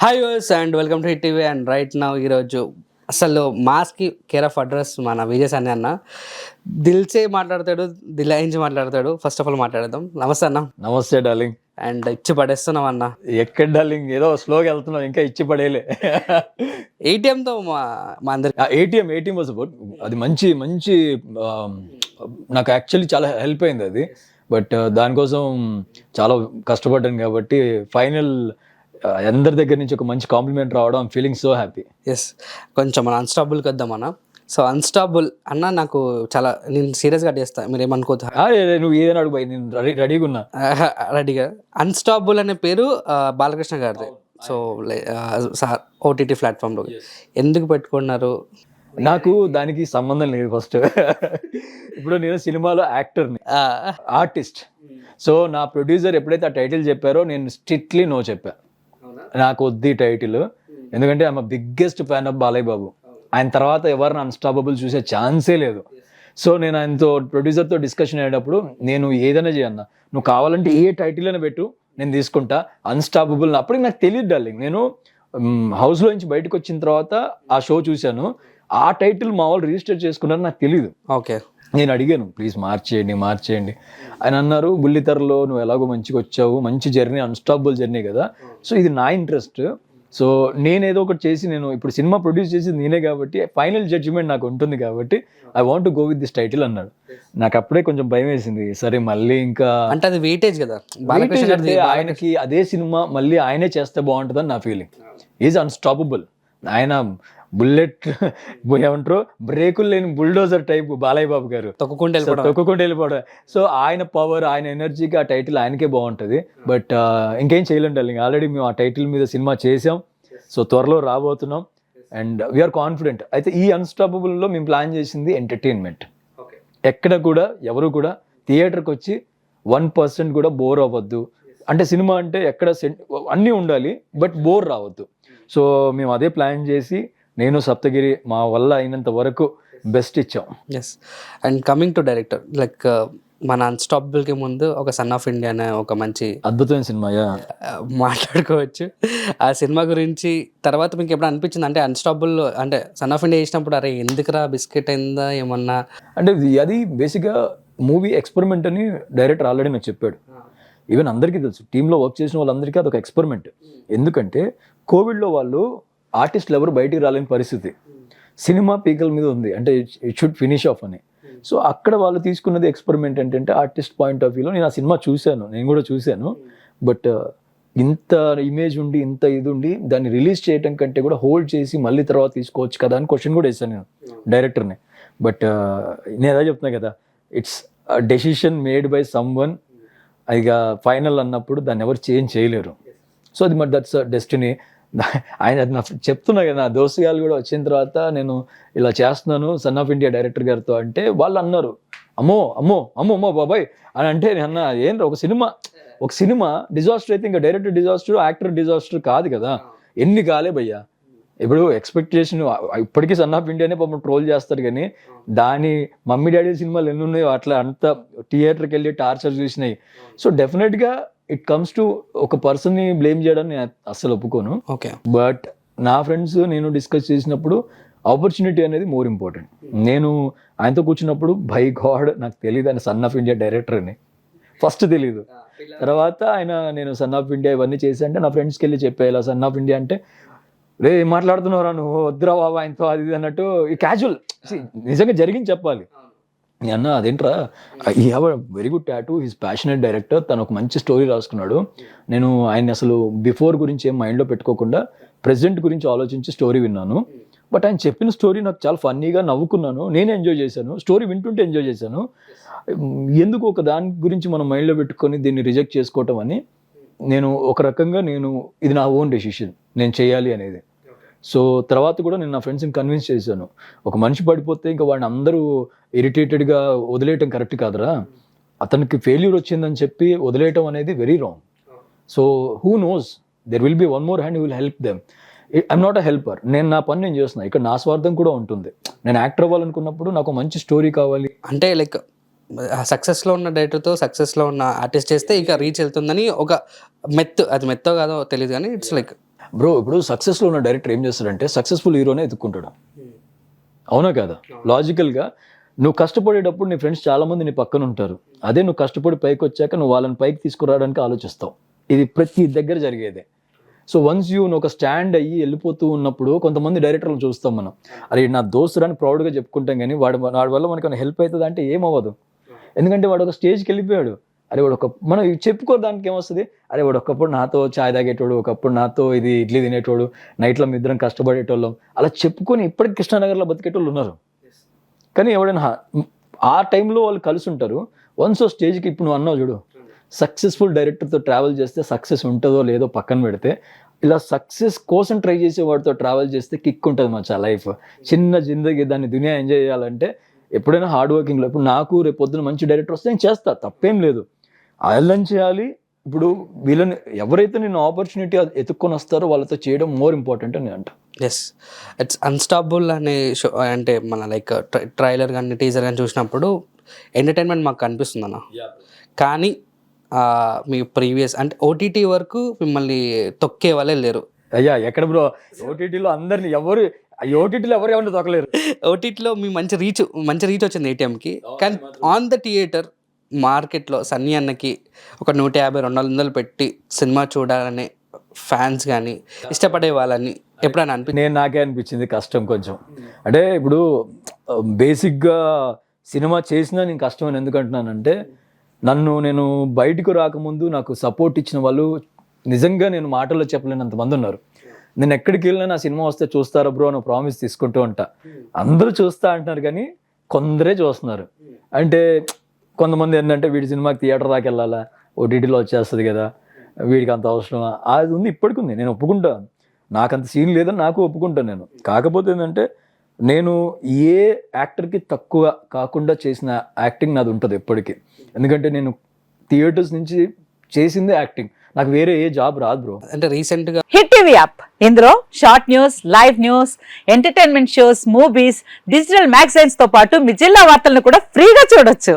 Hi use and welcome to Hit TV and right నా ఈరోజు అసలు మాస్కి కేర్ ఆఫ్ అడ్రస్ మన విజయ్ అన్న అన్న. దిల్చే మాట్లాడతాడు దిలాయించి మాట్లాడతాడు. ఫస్ట్ ఆఫ్ ఆల్ మాట్లాడదాం నమస్తే అన్న. నమస్తే డార్లింగ్ అండ్ ఇచ్చి పడేస్తున్నాం అన్న. ఎక్కడ డార్లింగ్ ఏదో స్లోగా వెళ్తున్నావు ఇంకా ఇచ్చి పడేలే ఏటీఎంతో మా మా అందరికి ఏటీఎం ఏటీఎం వాజ్ అబౌట్ అది మంచి మంచి ఆ, నాకు యాక్చువల్లీ చాలా హెల్ప్ అయింది అది. బట్ దానికోసం చాలా కష్టపడ్డాను కాబట్టి ఫైనల్ అందరి దగ్గర నుంచి ఒక మంచి కాంప్లిమెంట్ రావడం ఫీలింగ్ సో హ్యాపీ ఎస్ కొంచెం మన అన్స్టాబుల్కి వద్దాం అన్న. సో అన్స్టాబుల్ అన్న నాకు చాలా నేను సీరియస్గా చేస్తా మీరు ఏమనుకోవద్దు? నువ్వు ఏదైనా అడుగు నేను రెడీ రెడీగా ఉన్నా. రెడీగా అన్స్టాబుల్ అనే పేరు బాలకృష్ణ గారిది. సో సార్ ఓటీటీ ప్లాట్ఫామ్లో ఎందుకు పెట్టుకున్నారు? నాకు దానికి సంబంధం లేదు ఫస్ట్ ఇప్పుడు నేను సినిమాలో యాక్టర్ని ఆర్టిస్ట్. సో నా ప్రొడ్యూసర్ ఎప్పుడైతే ఆ టైటిల్ చెప్పారో నేను స్ట్రిక్ట్లీ నో చెప్పా. నాకు వద్ది టైటిల్ ఎందుకంటే ఆమె biggest fan of Balayya Babu ఆయన తర్వాత ఎవరిని అన్స్టాపబుల్ చూసే ఛాన్సే లేదు. సో నేను ఆయనతో ప్రొడ్యూసర్తో డిస్కషన్ అయ్యేటప్పుడు నేను ఏదైనా చేయన్నా. నువ్వు కావాలంటే ఏ టైటిల్ అయినా పెట్టు నేను తీసుకుంటా. అన్స్టాపబుల్ అప్పటికి నాకు తెలియదు డార్లింగ్ నేను హౌస్లో నుంచి బయటకు వచ్చిన తర్వాత ఆ షో చూశాను. ఆ టైటిల్ మా వాళ్ళు రిజిస్టర్ చేసుకున్నారు నాకు తెలియదు ఓకే నేను అడిగాను ప్లీజ్ మార్చేయండి మార్చేయండి. ఆయన అన్నారు బుల్లితెరలో నువ్వు ఎలాగో మంచిగా వచ్చావు మంచి జర్నీ అన్స్టాపబుల్ జర్నీ కదా. సో ఇది నా ఇంట్రెస్ట్ సో నేను ఏదో ఒకటి చేసి నేను ఇప్పుడు సినిమా ప్రొడ్యూస్ చేసి నేనే కాబట్టి ఫైనల్ జడ్జిమెంట్ నాకు ఉంటుంది కాబట్టి I want go with this title అన్నాడు. నాకు అప్పుడే కొంచెం భయం వేసింది సరే మళ్ళీ ఇంకా అంటే అది వెయిటేజ్ కదా. ఆయనకి అదే సినిమా మళ్ళీ ఆయనే చేస్తే బాగుంటుందని నా ఫీలింగ్ ఈజ్ అన్స్టాపబుల్ ఆయన బుల్లెట్ ఏమంటారు? బ్రేకులు లేని బుల్డోజర్ టైప్ బాలయ్య బాబు గారు. తొక్కుకుంటూ సో వెళ్ళిపోవడం తొక్కుకుంటూ వెళ్ళిపోవడం సో ఆయన పవర్ ఆయన ఎనర్జీకి ఆ టైటిల్ ఆయనకే బాగుంటుంది. బట్ ఇంకేం చేయలేం డార్లింగ్. ఆల్రెడీ మేము ఆ టైటిల్ మీద సినిమా చేసాం. సో త్వరలో రాబోతున్నాం. అండ్ వీఆర్ కాన్ఫిడెంట్ అయితే ఈ అన్స్టాపబుల్లో మేము ప్లాన్ చేసింది ఎంటర్టైన్మెంట్. ఎక్కడ కూడా ఎవరు కూడా థియేటర్కి వచ్చి వన్ పర్సెంట్ కూడా బోర్ అవ్వద్దు. అంటే సినిమా అంటే ఎక్కడ అన్నీ ఉండాలి బట్ బోర్ రావద్దు. సో మేము అదే ప్లాన్ చేసి నేను సప్తగిరి మా వల్ల అయినంత వరకు బెస్ట్ ఇచ్చాం. Yes and coming to director like uh, మన అన్స్టాపబుల్కి ముందు ఒక సన్ ఆఫ్ ఇండియా అనే ఒక మంచి అద్భుతమైన సినిమాయా ఆ, మాట్లాడుకోవచ్చు. ఆ సినిమా గురించి తర్వాత మీకు ఎప్పుడు అనిపించింది? అంటే అన్స్టాపబుల్ అంటే సన్ ఆఫ్ ఇండియా చేసినప్పుడు అరే ఎందుకురా బిస్కెట్ అయిందా ఏమన్నా? అంటే అది బేసిక్గా మూవీ ఎక్స్పెరిమెంట్ అని డైరెక్టర్ ఆల్రెడీ నాకు చెప్పాడు. ఈవెన్ అందరికీ తెలుసు టీంలో వర్క్ చేసిన వాళ్ళందరికీ అదొక ఎక్స్పెరిమెంట్ ఎందుకంటే కోవిడ్లో వాళ్ళు ఆర్టిస్టులు ఎవరు బయటికి రాలేని పరిస్థితి. సినిమా పీకల మీద ఉంది. అంటే ఇట్ షుడ్ ఫినిష్ ఆఫ్ అని. సో అక్కడ వాళ్ళు తీసుకున్నది ఎక్స్పెరిమెంట్ ఏంటంటే ఆర్టిస్ట్ పాయింట్ ఆఫ్ వ్యూలో నేను ఆ సినిమా చూశాను. నేను కూడా చూశాను. బట్ ఇంత ఇమేజ్ ఉండి ఇంత ఇది ఉండి దాన్ని రిలీజ్ చేయడం కంటే కూడా హోల్డ్ చేసి మళ్ళీ తర్వాత తీసుకోవచ్చు కదా అని క్వశ్చన్ కూడా వేసాను నేను డైరెక్టర్ని బట్ నేను అదే చెప్తున్నా కదా it's decision made by someone ఇక ఫైనల్ అన్నప్పుడు దాన్ని ఎవరు చేంజ్ చేయలేరు. సో అది మరి దట్స్ డెస్టినీ ఆయన నా చెప్తున్నా కదా నా దోస్తుగాలు కూడా వచ్చిన తర్వాత నేను ఇలా చేస్తున్నాను సన్ ఆఫ్ ఇండియా డైరెక్టర్ గారితో అంటే వాళ్ళు అన్నారు అమ్మో అమ్మో అమ్మో అమ్మో బాబాయ్ అని అంటే నేను అన్న ఏం ఒక సినిమా ఒక సినిమా డిజాస్టర్ అయితే ఇంకా డైరెక్టర్ డిజాస్టర్ యాక్టర్ డిజాస్టర్ కాదు కదా. ఎన్ని కాలే భయ్యా. ఇప్పుడు ఎక్స్పెక్టేషన్ ఇప్పటికీ సన్ ఆఫ్ ఇండియానే పాపం ట్రోల్ చేస్తారు కానీ దాని మమ్మీ డాడీ సినిమాలు ఎన్ని ఉన్నాయో అట్లా అంత థియేటర్కి వెళ్ళి టార్చర్ చూసినాయి. సో డెఫినెట్గా ఇట్ కమ్స్ టు ఒక పర్సన్ని బ్లేమ్ చేయడం నేను అస్సలు ఒప్పుకోను. ఓకే బట్ నా ఫ్రెండ్స్ నేను డిస్కస్ చేసినప్పుడు ఆపర్చునిటీ అనేది మోర్ ఇంపార్టెంట్ నేను ఆయనతో కూర్చున్నప్పుడు బై గాడ్ నాకు తెలియదు ఆయన సన్ ఆఫ్ ఇండియా డైరెక్టర్ అని. ఫస్ట్ తెలియదు తర్వాత ఆయన నేను సన్ ఆఫ్ ఇండియా ఇవన్నీ చేసి అంటే నా ఫ్రెండ్స్కి వెళ్ళి చెప్పే ఇలా సన్ ఆఫ్ ఇండియా అంటే రే ఏం మాట్లాడుతున్నారా నువ్వు? వద్దురా బాబా ఆయనతో అది ఇది అన్నట్టు ఈ క్యాజువల్ నిజంగా జరిగింది చెప్పాలి. అన్న అదేంట్రా? He have very good tattoo his passionate director తను ఒక మంచి స్టోరీ రాసుకున్నాడు. నేను ఆయన అసలు బిఫోర్ గురించి ఏం మైండ్లో పెట్టుకోకుండా ప్రెసెంట్ గురించి ఆలోచించి స్టోరీ విన్నాను. బట్ ఆయన చెప్పిన స్టోరీ నాకు చాలా ఫన్నీగా నవ్వుకున్నాను. నేను ఎంజాయ్ చేశాను. స్టోరీ వింటుంటే ఎంజాయ్ చేశాను. ఎందుకు ఒక దాని గురించి మనం మైండ్లో పెట్టుకొని దీన్ని రిజెక్ట్ చేసుకోవటం అని నేను ఒక రకంగా నేను ఇది నా ఓన్ డెసిషన్ నేను చేయాలి అనేది. సో తర్వాత కూడా నేను నా ఫ్రెండ్స్ని కన్విన్స్ చేశాను. ఒక మనిషి పడిపోతే ఇంకా వాడిని అందరూ ఇరిటేటెడ్గా వదిలేయటం కరెక్ట్ కాదురా. అతనికి ఫెయిల్యూర్ వచ్చిందని చెప్పి వదిలేయటం అనేది very wrong so who knows there will be one more hand will help them I'm not a helper నేను నా పని నేను చేస్తున్నా. ఇక్కడ నా స్వార్థం కూడా ఉంటుంది. నేను యాక్టర్ అవ్వాలనుకున్నప్పుడు నాకు మంచి స్టోరీ కావాలి. అంటే లైక్ సక్సెస్లో ఉన్న డైరెక్టర్తో సక్సెస్లో ఉన్న ఆర్టిస్ట్ చేస్తే ఇక రీచ్ వెళ్తుందని ఒక మెత్ అది మెత్తో కాదో తెలియదు కానీ ఇట్స్ లైక్ బ్రో ఇప్పుడు సక్సెస్లో ఉన్న డైరెక్టర్ ఏం చేస్తాడంటే సక్సెస్ఫుల్ హీరోనే ఎత్తుక్కుంటాడు. అవునా కదా? లాజికల్గా నువ్వు కష్టపడేటప్పుడు నీ ఫ్రెండ్స్ చాలా మంది నీ పక్కన ఉంటారు. అదే నువ్వు కష్టపడి పైకి వచ్చాక నువ్వు వాళ్ళని పైకి తీసుకురావడానికి ఆలోచిస్తావు. ఇది ప్రతి దగ్గర జరిగేదే. సో వన్స్ యూ నువ్వు ఒక స్టాండ్ అయ్యి వెళ్ళిపోతూ ఉన్నప్పుడు కొంతమంది డైరెక్టర్లు చూస్తాం మనం. అరే నా దోస్తుడు అని ప్రౌడ్గా చెప్పుకుంటాం కానీ వాడి వాడి వల్ల మనకు హెల్ప్ అవుతుంది అంటే ఏమవ్వదు. ఎందుకంటే వాడు ఒక స్టేజ్కి వెళ్ళిపోయాడు. అరే వాడు ఒక మనం చెప్పుకోవడానికి ఏమొస్తుంది అరే వాడు ఒకప్పుడు నాతో చాయ్ తాగేటోడు ఒకప్పుడు నాతో ఇది ఇడ్లీ తినేటోడు నైట్లో ఇద్దరం కష్టపడేటోళ్ళం అలా చెప్పుకొని ఇప్పటికి కృష్ణానగర్లో బతికేటోళ్ళు ఉన్నారు. కానీ ఎవడైనా ఆ టైంలో వాళ్ళు కలిసి ఉంటారు వన్స్ ఓ స్టేజ్కి ఇప్పుడు నువ్వు అన్నావు చూడు సక్సెస్ఫుల్ డైరెక్టర్తో ట్రావెల్ చేస్తే సక్సెస్ ఉంటుందో లేదో పక్కన పెడితే ఇలా సక్సెస్ కోసం ట్రై చేసే వాడితో ట్రావెల్ చేస్తే కిక్ ఉంటుంది మచ్చా లైఫ్. చిన్న జిందగీ దాన్ని దునియా ఎంజాయ్ చేయాలంటే ఎప్పుడైనా హార్డ్ వర్కింగ్లో ఇప్పుడు నాకు రేపు పొద్దున మంచి డైరెక్టర్ వస్తే నేను చేస్తా తప్పేం లేదు. వాళ్ళని చేయాలి. ఇప్పుడు వీళ్ళని ఎవరైతే నేను ఆపర్చునిటీ ఎత్తుక్కొని వస్తారో వాళ్ళతో చేయడం మోర్ ఇంపార్టెంట్ అని అంట. ఎస్ ఇట్స్ అన్స్టాపుల్ అనే షో అంటే మన లైక్ ట్రైలర్ కానీ టీజర్ కానీ చూసినప్పుడు ఎంటర్టైన్మెంట్ మాకు కనిపిస్తుంది అన్న. కానీ ఆ, మీ ప్రీవియస్ అంటే ఓటీటీ వరకు మిమ్మల్ని తొక్కే వాళ్ళే లేరు. అయ్యా ఎక్కడ బ్రో ఓటీటీలో అందరిని ఎవరు ఓటీటీలో ఎవరు ఎవరిని తొక్కలేరు? ఓటీటీలో మీ మంచి రీచ్ మంచి రీచ్ వచ్చింది ఏటీఎంకి కానీ ఆన్ ద థియేటర్ మార్కెట్లో సన్నీ అన్నకి ఒక నూట యాభై రెండు వందలు పెట్టి సినిమా చూడాలనే ఫ్యాన్స్ కానీ ఇష్టపడే వాళ్ళని ఎప్పుడైనా అనిపి నేను నాకే అనిపించింది కష్టం కొంచెం. అంటే ఇప్పుడు బేసిక్గా సినిమా చేసినా నేను కష్టం అని ఎందుకంటున్నానంటే నన్ను నేను బయటకు రాకముందు నాకు సపోర్ట్ ఇచ్చిన వాళ్ళు నిజంగా నేను మాటల్లో చెప్పలేనంత మంది ఉన్నారు. నేను ఎక్కడికి వెళ్ళినా నా సినిమా వస్తే చూస్తారా బ్రో అని ప్రామిస్ తీసుకుంటూ ఉంటా. అందరూ చూస్తా అంటున్నారు కానీ కొందరే చూస్తున్నారు. అంటే కొంతమంది ఏంటంటే వీడి సినిమాకి థియేటర్ దాకా వెళ్ళాలా? ఓటీటీలో వచ్చేస్తుంది కదా. వీడికి అంత అవసరమా? అది ఉంది ఇప్పటికి ఉంది. నేను ఒప్పుకుంటా నాకు అంత సీన్ లేదని నాకు ఒప్పుకుంటాను నేను. కాకపోతే ఏంటంటే నేను ఏ యాక్టర్కి తక్కువ కాకుండా చేసిన యాక్టింగ్ నాది ఉంటుంది ఎప్పటికీ. ఎందుకంటే నేను థియేటర్స్ నుంచి చేసిందే యాక్టింగ్. నాకు వేరే ఏ జాబ్ రాదు బ్రో. అంటే రీసెంట్గా హిట్ టీవీ యాప్. ఇందులో short news live news entertainment shows movies digital మ్యాగజైన్స్తో పాటు మీ జిల్లా వార్తలను కూడా ఫ్రీగా చూడొచ్చు.